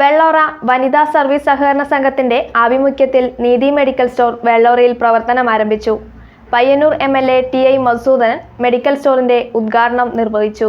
വെള്ളോറ വനിതാ സർവീസ് സഹകരണ സംഘത്തിന്റെ ആഭിമുഖ്യത്തിൽ നീതി മെഡിക്കൽ സ്റ്റോർ വെള്ളോറയിൽ പ്രവർത്തനം ആരംഭിച്ചു. Payyanur M L A T I Masudan medical സ്റ്റോറിന്റെ ഉദ്ഘാടനം നിർവഹിച്ചു.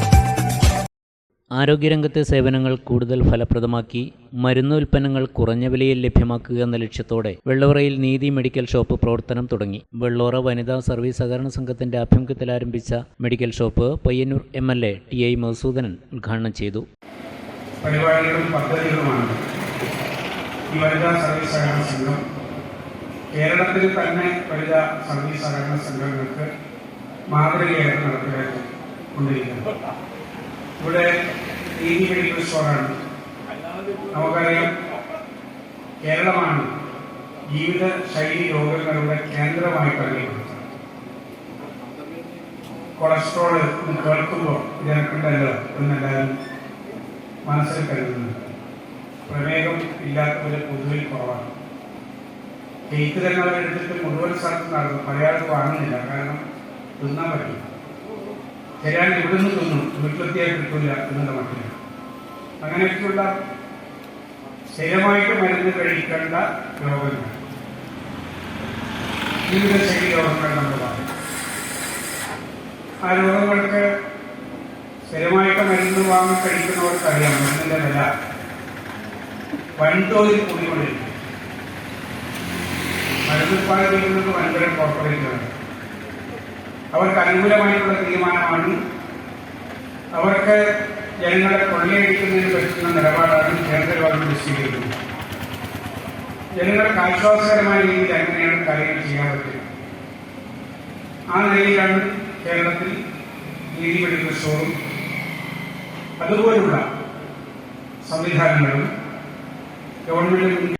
ആരോഗ്യരംഗത്തെ സേവനങ്ങൾ കൂടുതൽ ഫലപ്രദമാക്കി മരുന്ന് ഉൽപ്പന്നങ്ങൾ കുറഞ്ഞ വിലയിൽ ലഭ്യമാക്കുക എന്ന ലക്ഷ്യത്തോടെ വെള്ളോറയിൽ നീതി മെഡിക്കൽ ഷോപ്പ് പ്രവർത്തനം തുടങ്ങി. വെള്ളോറ വനിതാ സർവീസ് സഹകരണ സംഘത്തിന്റെ ആഭിമുഖ്യത്തിൽ ആരംഭിച്ച medical shop Payyanur M L A T I Madhusudanan ഉദ്ഘാടനം ചെയ്തു. ഈ വനിതാ സർവീസ് സഹകരണ സംഘം കേരളത്തിൽ തന്നെ സർവീസ് സഹകരണ സംഘങ്ങൾക്ക് ഇവിടെ നീതി മെഡിക്കൽ സ്റ്റോറാണ് നമുക്കറിയാം കേരളമാണ് ജീവിത ശൈലി രോഗങ്ങളുടെ കേന്ദ്രമായി പറയുന്നത്. കൊളസ്ട്രോൾ കേൾക്കുമ്പോൾ ജനക്കുണ്ടല്ലോ എന്നെല്ലാവരും മനസ്സിൽ കരുതുന്നു പ്രമേഹം ഇല്ലാത്തവര് പൊതുവിൽ കുറവാണ്. കേക്ക് തന്നെ അവരെടുത്തിട്ട് മുഴുവൻ സ്ഥലത്ത് നടന്നു പലയാൾക്ക് വാങ്ങുന്നില്ല കാരണം തിന്നാൻ പറ്റില്ല. ശരിയാൻ ഇവിടുന്ന് തിന്നും വീട്ടിലെത്തിയാൽ കിട്ടില്ല എന്നുള്ള മട്ടില്ല അങ്ങനെയൊക്കെയുള്ള സ്ഥിരമായിട്ട് മരുന്ന് കഴിക്കേണ്ട രോഗങ്ങൾ ജീവിതശൈലി രോഗങ്ങൾ നമ്മൾ പറയും ആ രോഗങ്ങൾക്ക് സ്ഥിരമായിട്ട് മരുന്ന് വാങ്ങി കഴിക്കുന്നവർക്ക് അറിയാം മരുന്നിന്റെ വില. വൻതോതിൽ കൂടിക്കൊണ്ടിരിക്കും മരുന്ന് ഉത്പാദിപ്പിക്കുന്നത് വൻകിട കോർപ്പറേറ്റുകളാണ് അവർക്ക് അനുകൂലമായിട്ടുള്ള തീരുമാനമാണ്. അവർക്ക് ജനങ്ങളെ കൊള്ളയടിക്കുന്നതിന് പറ്റുന്ന നിലപാടാണ് കേന്ദ്ര ഗവൺമെന്റ് സ്വീകരിക്കുന്നത്. ജനങ്ങൾക്ക് ആശ്വാസകരമായ രീതിയിൽ അങ്ങനെയാണ് കാര്യങ്ങൾ ചെയ്യാൻ പറ്റുക ആ നിലയിലാണ് കേരളത്തിൽ നീതി മെഡിക്കൽ അതുപോലുള്ള സംവിധാനങ്ങളും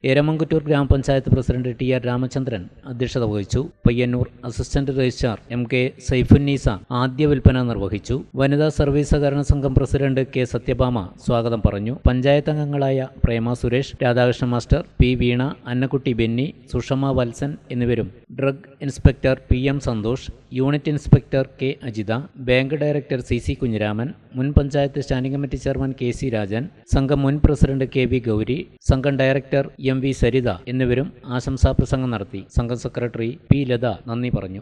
എരമംകുറ്റൂർ ഗ്രാമപഞ്ചായത്ത് പ്രസിഡന്റ് ടി ആർ രാമചന്ദ്രൻ അധ്യക്ഷത വഹിച്ചു. Payyanur assistant registrar M K Saifunneesa ആദ്യ വിൽപ്പന നിർവഹിച്ചു. വനിതാ സർവീസ് സഹകരണ സംഘം പ്രസിഡന്റ് കെ സത്യഭാമ സ്വാഗതം പറഞ്ഞു. പഞ്ചായത്ത് അംഗങ്ങളായ പ്രേമ സുരേഷ് രാധാകൃഷ്ണ മാസ്റ്റർ പി വീണ അന്നക്കുട്ടി ബെന്നി സുഷമ വത്സൻ എന്നിവരും drug inspector P M Santhosh unit inspector K Ajitha bank director C C Kunhiraman മുൻ panchayat standing committee chairman K C Rajan സംഘം മുൻ പ്രസിഡന്റ് കെ വി ഗൗരി സംഘം ഡയറക്ടർ എം വി സരിത എന്നിവരും ആശംസാ പ്രസംഗം നടത്തി. സംഘം സെക്രട്ടറി പി ലത നന്ദി പറഞ്ഞു.